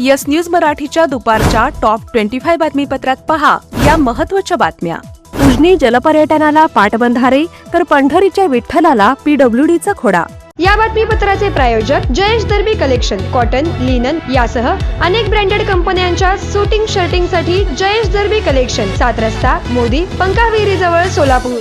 Yes news मराठीच्या दुपारच्या top twenty five बातमीपत्रात पहा या महत्त्वाच्या बातम्या. उजनी जलपर्यटनाला पाटबंधारे तर पंढरीच्या विठ्ठलाला पीडब्ल्यूडीचा खोडा या बातमीपत्राचे प्रायोजक Jayesh Darbi collection cotton linen यासह अनेक ब्रँडेड कंपन्यांच्या सुटिंग शर्टिंगसाठी जयेश दर्बी कलेक्शन सात रस्ता मोदी पंकाविहिरी जवळ सोलापूर.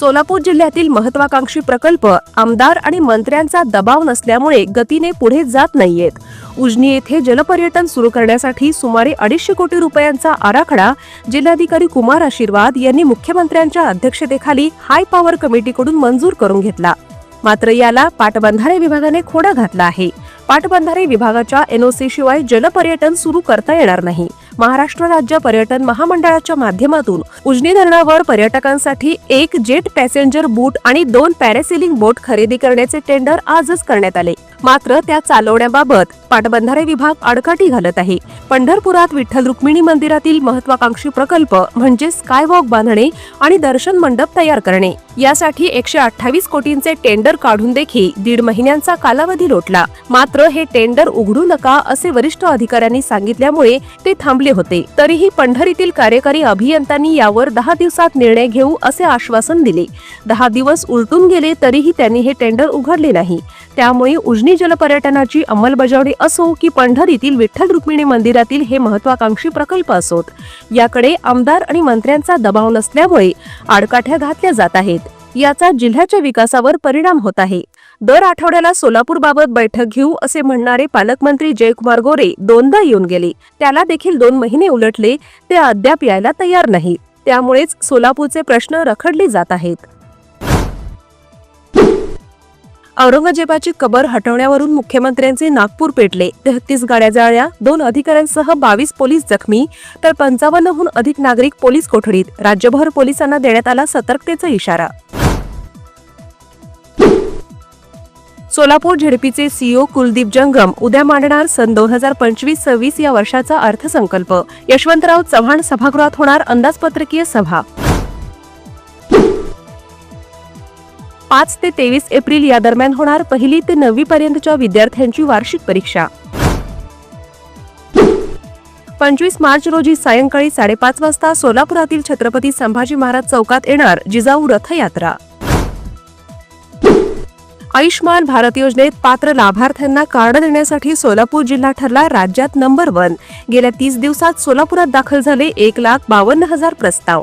सोलापूर जिल्ह्यातील महत्वाकांक्षी प्रकल्प आमदार आणि मंत्र्यांचा दबाव नसल्यामुळे गतीने पुढे जात नाहीयेत. उजनी येथे जलपर्यटन सुरू करण्यासाठी सुमारे अडीचशे कोटी रुपयांचा आराखडा जिल्हाधिकारी कुमार आशीर्वाद यांनी मुख्यमंत्र्यांच्या अध्यक्षतेखाली हाय पॉवर कमिटीकडून मंजूर करून घेतला. मात्र याला पाटबंधारे विभागाने खोडा घातला आहे. पाटबंधारे विभागाच्या एनओसी शिवाय जलपर्यटन सुरू करता येणार नाही. महाराष्ट्र राज्य पर्यटन महामंडळाच्या माध्यमातून उजनी धरणावर पर्यटकांसाठी एक जेट पॅसेंजर बोट आणि दोन पॅरासेलिंग बोट खरेदी करण्याचे टेंडर आजच करण्यात आले. मात्र त्या चालवण्याबाबत पाटबंधारे विभाग आडकाठी घालत आहे. पंढरपुरात विठ्ठल रुक्मिणी मंदिरातील महत्वाकांक्षी प्रकल्प म्हणजे स्कायवॉक बांधणे आणि दर्शन मंडप तयार करणे. यासाठी एकशे अठ्ठावीस कोटींचे टेंडर काढून देखील दीड महिन्यांचा कालावधी लोटला. मात्र हे टेंडर उघडू नका असे वरिष्ठ अधिकाऱ्यांनी सांगितल्यामुळे ते थांबले होते. तरीही पंढरीतील कार्यकारी अभियंत्यांनी यावर दहा दिवसात निर्णय घेऊ असे आश्वासन दिले. दहा दिवस उलटून गेले तरीही त्यांनी हे टेंडर उघडले नाही. त्यामुळे उजनी जलपर्यटनाची अंमलबजावणी असो की पंढरीतील विठ्ठल रुक्मिणी मंदिरातील हे महत्वाकांक्षी प्रकल्प असोत. याकडे आमदार आणि मंत्र्यांचा दबाव नसल्यामुळे आडकाठ्या घातल्या जात आहेत. याचा जिल्ह्याच्या विकासावर परिणाम होत आहे. दर आठवड्याला सोलापूर बाबत बैठक घेऊ असे म्हणणारे पालकमंत्री जयकुमार गोरे दोनदा येऊन गेले. त्याला देखील दोन महिने उलटले. ते अद्याप यायला तयार नाही. त्यामुळेच सोलापूरचे प्रश्न रखडले जात आहेत. औरंगजेबाची कबर हटवण्यावरून मुख्यमंत्र्यांचे नागपूर पेटले. तेहतीस गाड्या जाळल्या दोन अधिकाऱ्यांसह बावीस पोलीस जखमी तर पंचावन्नहून अधिक नागरिक पोलीस कोठडीत. राज्यभर पोलिसांना देण्यात आला सतर्कतेचा इशारा. सोलापूर झेडपीचे सीईओ कुलदीप जंगम उद्या मांडणार सन दोन हजार पंचवीस सव्वीस या वर्षाचा अर्थसंकल्प. यशवंतराव चव्हाण सभागृहात होणार अंदाजपत्रकीय सभा. पाच ते तेवीस एप्रिल या दरम्यान होणार पहिली ते नववी पर्यंतच्या विद्यार्थ्यांची वार्षिक परीक्षा. पंचवीस मार्च रोजी सायंकाळी साडेपाच वाजता सोलापुरातील छत्रपती संभाजी महाराज चौकात येणार जिजाऊ रथयात्रा. आयुष्मान भारत योजनेत पात्र लाभार्थ्यांना कार्ड देण्यासाठी सोलापूर जिल्हा ठरला राज्यात नंबर वन. गेल्या तीस दिवसात सोलापुरात दाखल झाले एक लाख बावन्न हजार प्रस्ताव.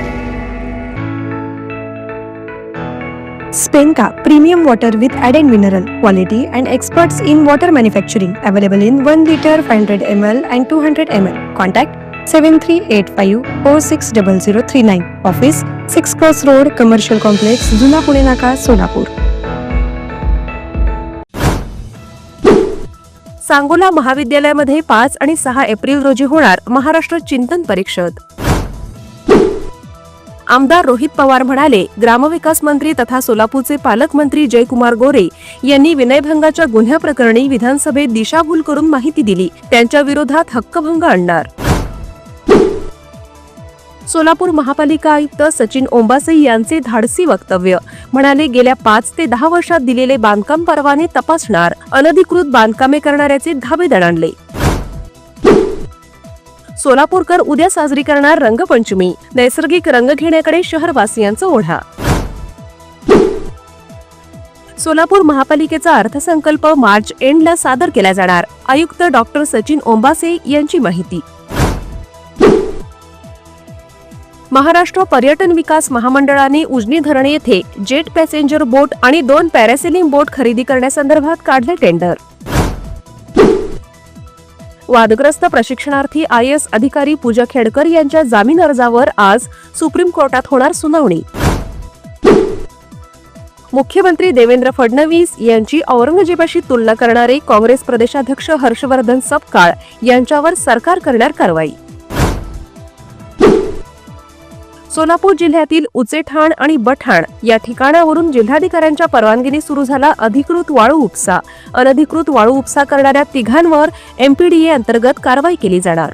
स्पेंका premium water with add and mineral quality and experts in water manufacturing available in one litre five hundred M L and two hundred M L contact seven three eight five four six double zero three nine office six cross road commercial complex जुना पुणे नाका सोलापूर सांगोला महाविद्यालयामध्ये पाच आणि सहा April रोजी होणार महाराष्ट्र चिंतन परिषद आमदार रोहित पवार म्हणाले ग्रामविकास मंत्री तथा सोलापूरचे पालकमंत्री जयकुमार गोरे यांनी विनयभंगाच्या गुन्ह्याप्रकरणी विधानसभेत दिशाभूल करून माहिती दिली. त्यांच्या विरोधात हक्कभंग आणणार. सोलापूर महापालिका आयुक्त सचिन ओंबासे यांचे धाडसी वक्तव्य. म्हणाले गेल्या पाच ते दहा वर्षात दिलेले बांधकाम परवाने तपासणार. अनधिकृत बांधकामे करणाऱ्याचे धाबे दणाणले सोलापूरकर उद्या साजरी करणार रंगपंचमी. नैसर्गिक रंग घेण्याकडे शहरवासियांचा ओढा. सोलापूर महापालिकेचा अर्थसंकल्प मार्च एंडला सादर केला जाणार. आयुक्त डॉक्टर सचिन ओंबासे यांची माहिती. महाराष्ट्र पर्यटन विकास महामंडळाने उजनी धरण येथे जेट पॅसेंजर बोट आणि दोन पॅरासेलिंग बोट खरेदी करण्यासंदर्भात काढले टेंडर. वादग्रस्त प्रशिक्षणार्थी आय एस अधिकारी पूजा खेडकर यांच्या जामीन अर्जावर आज सुप्रीम कोर्टात होणार सुनावणी. मुख्यमंत्री देवेंद्र फडणवीस यांची औरंगजेबाशी तुलना करणारे काँग्रेस प्रदेशाध्यक्ष हर्षवर्धन सपकाळ यांच्यावर सरकार करणार कारवाई. सोलापूर जिल्ह्यातील उचेठाण आणि बठाण या ठिकाणावरून जिल्हाधिकाऱ्यांच्या परवानगीने सुरू झाला अधिकृत वाळू उपसा. अनधिकृत वाळू उपसा करणाऱ्या तिघांवर एमपीडीए अंतर्गत कारवाई केली जाणार.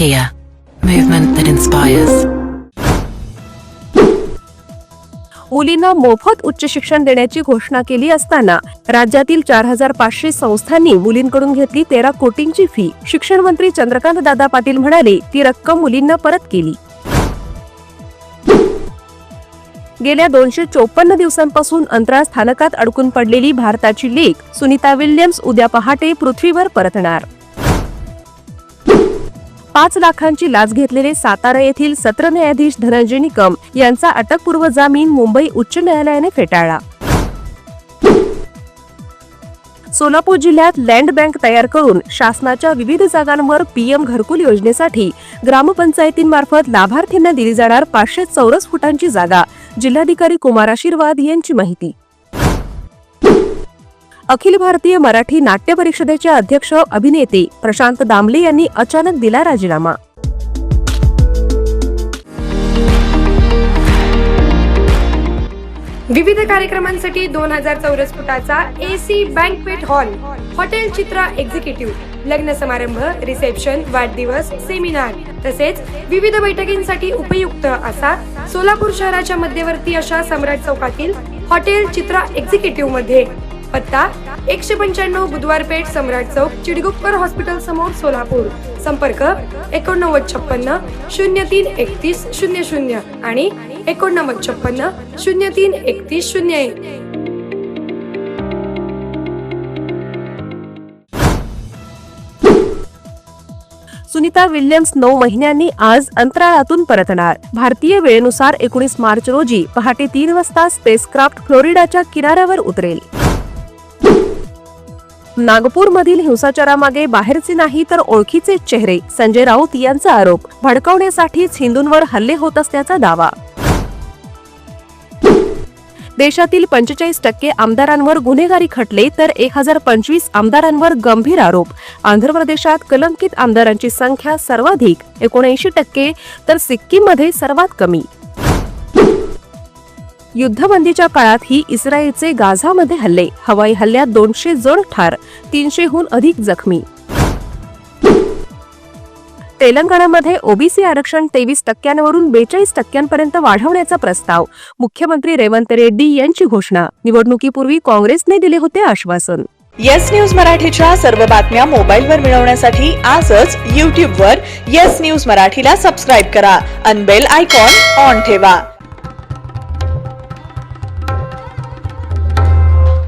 Kia, movement that inspires. मुलींना मोफत उच्च शिक्षण देण्याची घोषणा केली असताना राज्यातील चार हजार पाचशे संस्थांनी मुलींकडून घेतली तेरा कोटींची फी शिक्षण मंत्री चंद्रकांत दादा पाटील म्हणाले ती रक्कम मुलींना परत केली. गेल्या दोनशे चोपन्न दिवसांपासून अंतराळ स्थानकात अडकून पडलेली भारताची लेख सुनीता विल्यम्स उद्या पहाटे पृथ्वीवर परतणार. पाच लाखांची लाच घेतलेले सातारा येथील सत्र न्यायाधीश धनंजय निकम यांचा अटकपूर्व जामीन मुंबई उच्च न्यायालयाने फेटाळला. सोलापूर जिल्ह्यात लँड बँक तयार करून शासनाच्या विविध जागांवर पीएम घरकुल योजनेसाठी ग्रामपंचायतींमार्फत लाभार्थींना दिली जाणार पाचशे चौरस फुटांची जागा. जिल्हाधिकारी कुमार आशीर्वाद यांची माहिती. अखिल भारतीय मराठी नाट्य परिषदेचे अध्यक्ष अभिनेते प्रशांत दामले यांनी अचानक दिला राजीनामा. विविध कार्यक्रमांसाठी दोन हजार चौरस फुटाचा AC banquet hall hotel Chitra executive लग्न समारंभ रिसेप्शन वाढदिवस सेमिनार तसेच विविध बैठकींसाठी उपयुक्त असा सोलापूर शहराच्या मध्यवर्ती अशा सम्राट चौकातील हॉटेल चित्रा एक्झिक्युटिव्हमध्ये पत्ता एकशे पंच्याण्णव बुधवार पेठ सम्राट चौक चिडगुप्पर हॉस्पिटल समोर सोलापूर. संपर्क एकोणनव्वद छप्पन्न शून्य तीन एकतीस शून्य शून्य आणि एकोणनव्वद छप्पन्न शून्य तीन एकतीस शून्य एक. सुनीता विल्यम्स नऊ महिन्यांनी आज अंतराळातून परतणार. भारतीय वेळेनुसार एकोणीस मार्च रोजी पहाटे तीन वाजता स्पेसक्राफ्ट फ्लोरिडाच्या किनाऱ्यावर उतरेल. नागपूरमधील हिंसाचारामागे बाहेरचे नाही तर ओळखीचे चेहरे. संजय राऊत यांचा आरोप. भडकवण्यासाठीच हिंदूंवर हल्ले होत असल्याचा दावा. देशातील पंचेचाळीस टक्के आमदारांवर गुन्हेगारी खटले तर एक हजार पंचवीस आमदारांवर गंभीर आरोप. आंध्र प्रदेशात कलंकित आमदारांची संख्या सर्वाधिक. एकोणऐंशी टक्के तर सिक्कीममध्ये सर्वात कमी. युद्धबंदीच्या काळात ही इस्रायलचे गाझामध्ये हल्ले. हवाई हल्ल्यात दोनशे जण ठार तीनशेहून अधिक जखमी. तेलंगणामध्ये ओबीसी आरक्षण तेवीस टक्क्यांवरून बेचाळीस टक्क्यांपर्यंत वाढवण्याचा प्रस्ताव मुख्यमंत्री रेवंत रेड्डी यांची घोषणा. निवडणुकीपूर्वी काँग्रेसने दिले होते आश्वासन. येस न्यूज मराठीच्या सर्व बातम्या मोबाईलवर मिळवण्यासाठी आजच यूट्यूबवर येस न्यूज मराठीला सबस्क्राईब करा. अनबेल आयकॉन ऑन ठेवा.